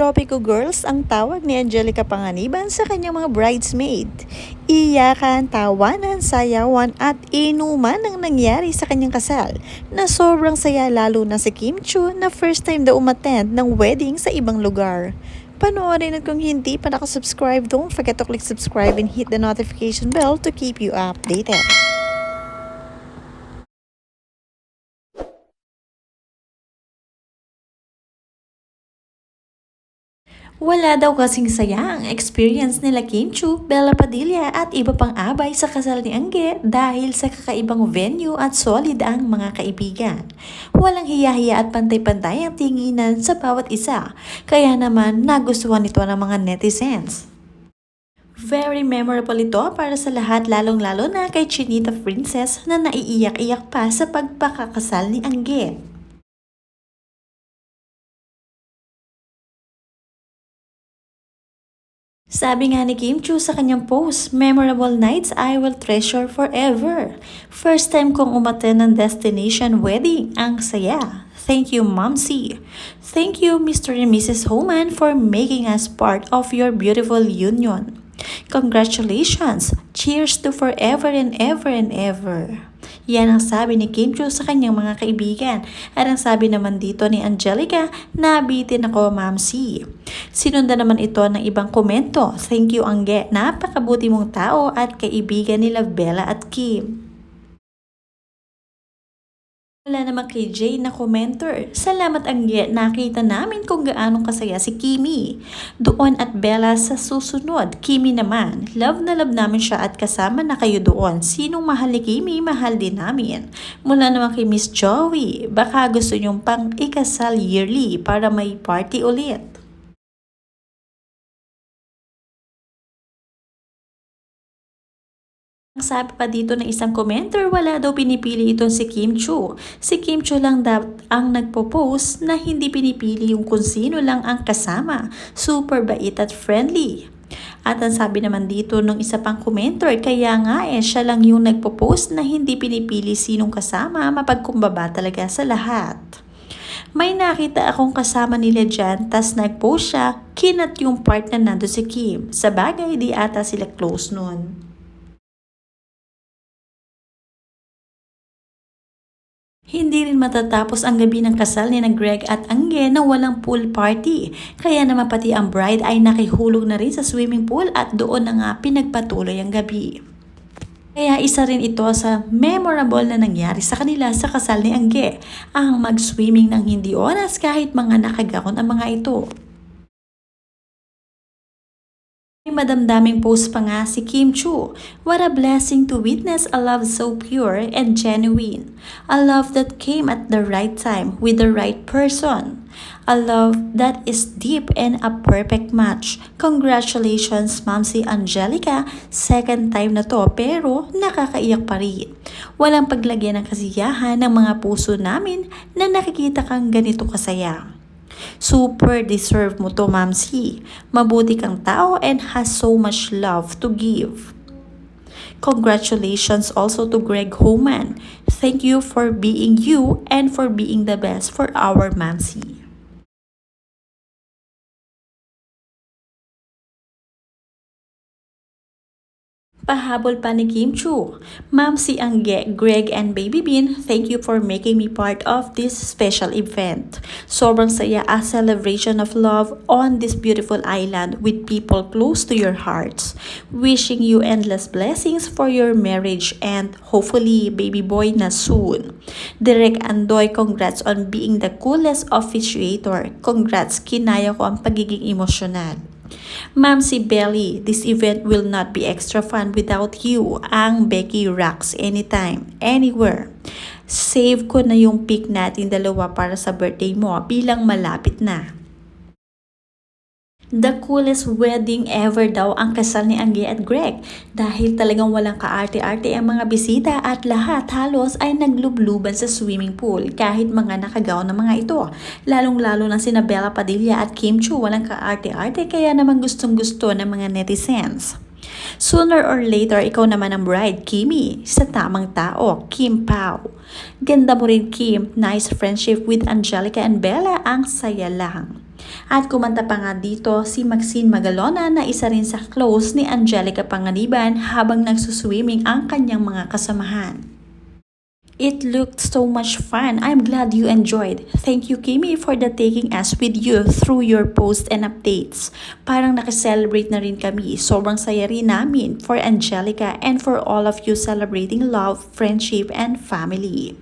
Tropico Girls ang tawag ni Angelica Panganiban sa kanyang mga bridesmaid. Iyakan, tawanan, sayawan at inuman ang nangyari sa kanyang kasal na sobrang saya lalo na si Kim Chu na first time daw umattend ng wedding sa ibang lugar. Panoorin at kung hindi pa nakasubscribe, don't forget to click subscribe and hit the notification bell to keep you updated. Wala daw kasing saya ang experience nila Kim Bella Padilla at iba pang abay sa kasal ni Angge dahil sa kakaibang venue at solid ang mga kaibigan. Walang hiya-hiya at pantay-pantay ang tinginan sa bawat isa, kaya naman nagustuhan ito ng mga netizens. Very memorable ito para sa lahat lalong-lalo na kay Chinita Princess na naiiyak-iyak pa sa pagpakakasal ni Angge. Sabi nga ni Kim Chu sa kanyang post, Memorable nights I will treasure forever. First time kong umaten ng destination wedding. Ang saya. Thank you, Momsy. Thank you, Mr. and Mrs. Homan, for making us part of your beautiful union. Congratulations! Cheers to forever and ever and ever. Yan ang sabi ni Kim Chu sa kanyang mga kaibigan. At ang sabi naman dito ni Angelica, nabitin ako, Ma'am C. Sinundan naman ito ng ibang komento. Thank you, Angge. Napakabuti mong tao at kaibigan nila Bella at Kim. Wala naman kay Jay na commenter. Salamat Angge, nakita namin kung gaano kasaya si Kimi. Doon at Bella sa susunod. Kimi naman, love na love namin siya at kasama na kayo doon. Sinong mahal ni Kimi, mahal din namin. Mula naman kay Miss Joey, baka gusto niyong pang ikasal yearly para may party ulit. Sabi pa dito ng isang commenter, wala daw pinipili itong si Kim Chu. Si Kim Chu lang daw ang nagpo-post na hindi pinipili yung kung sino lang ang kasama. Super bait at friendly. At ang sabi naman dito ng isa pang commenter, kaya nga eh siya lang yung nagpo-post na hindi pinipili sinong kasama mapagkumbaba talaga sa lahat. May nakita akong kasama nila dyan, tas nag-post siya, kinat yung part na nando si Kim. Sa bagay, di ata sila close nun. Hindi rin matatapos ang gabi ng kasal ni na Greg at Angge na walang pool party. Kaya naman pati ang bride ay nakihulog na rin sa swimming pool at doon na nga pinagpatuloy ang gabi. Kaya isa rin ito sa memorable na nangyari sa kanila sa kasal ni Angge, ang mag-swimming ng hindi oras kahit mga nakagaon ang mga ito. Madamdaming post pa nga si Kim Chu. What a blessing to witness a love so pure and genuine. A love that came at the right time with the right person. A love that is deep and a perfect match. Congratulations, Mamsi Angelica. Second time na to pero nakakaiyak pa rin. Walang paglagyan ng kasiyahan ng mga puso namin na nakikita kang ganito kasaya. Super deserve mo to, Mamsi. Mabuti kang tao and has so much love to give. Congratulations also to Greg Homan. Thank you for being you and for being the best for our Mamsi. Pahabol pa ni Kim Chu. Ma'am si Angge, Greg and Baby Bean, thank you for making me part of this special event. Sobrang saya a celebration of love on this beautiful island with people close to your hearts. Wishing you endless blessings for your marriage and hopefully baby boy na soon. Direk Andoy, congrats on being the coolest officiator. Congrats, kinaya ko ang pagiging emosyonal. Ma'am si Belly, this event will not be extra fun without you. Ang Becky rocks anytime, anywhere. Save ko na yung pick natin dalawa para sa birthday mo bilang malapit na. The coolest wedding ever daw ang kasal ni Angge at Greg dahil talagang walang kaarte-arte ang mga bisita at lahat halos ay naglubluban sa swimming pool kahit mga nakagaw ng mga ito. Lalong-lalo na sina Bella Padilla at Kim Chu walang kaarte-arte kaya naman gustong-gusto ng mga netizens. Sooner or later, ikaw naman ang bride, Kimi. Sa tamang tao, Kim Pao. Ganda mo rin, Kim. Nice friendship with Angelica and Bella. Ang saya lang. At kumanta pa nga dito si Maxine Magalona na isa rin sa close ni Angelica Panganiban habang nagsuswimming ang kanyang mga kasamahan. It looked so much fun. I'm glad you enjoyed. Thank you, Kimi, for the taking us with you through your posts and updates. Parang nakiselebrate na rin kami. Sobrang saya rin namin for Angelica and for all of you celebrating love, friendship, and family.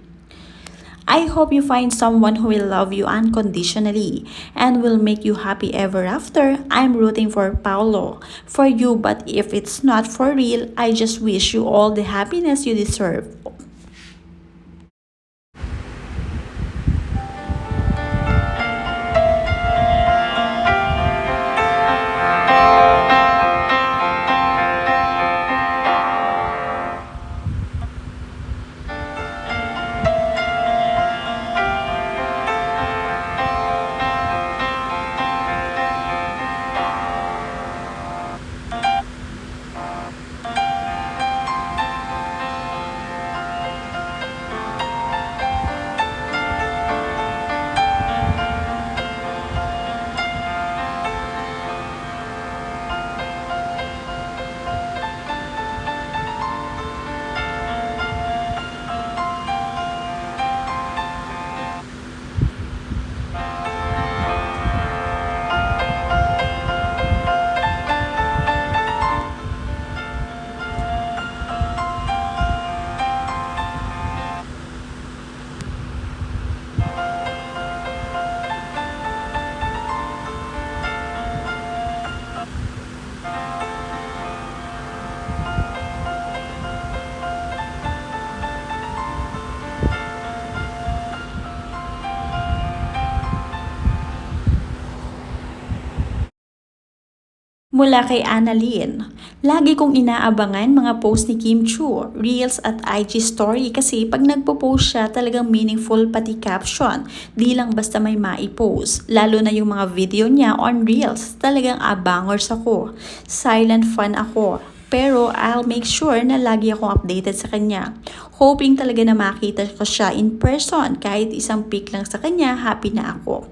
I hope you find someone who will love you unconditionally and will make you happy ever after. I'm rooting for Paulo, for you, but if it's not for real, I just wish you all the happiness you deserve. Mula kay Annalyn, lagi kong inaabangan mga post ni Kim Chu, Reels at IG Story kasi pag nagpo-post siya talagang meaningful pati caption. Di lang basta may maipost. Lalo na yung mga video niya on Reels, talagang abangers ako. Silent fan ako. Pero I'll make sure na lagi akong updated sa kanya. Hoping talaga na makita ko siya in person. Kahit isang pic lang sa kanya, happy na ako.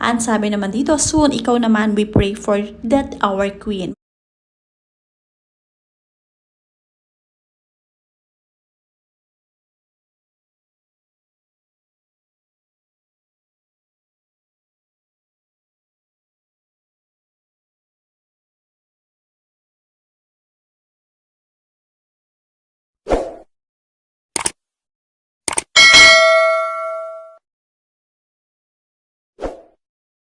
Ang sabi naman dito, soon ikaw naman we pray for that our queen.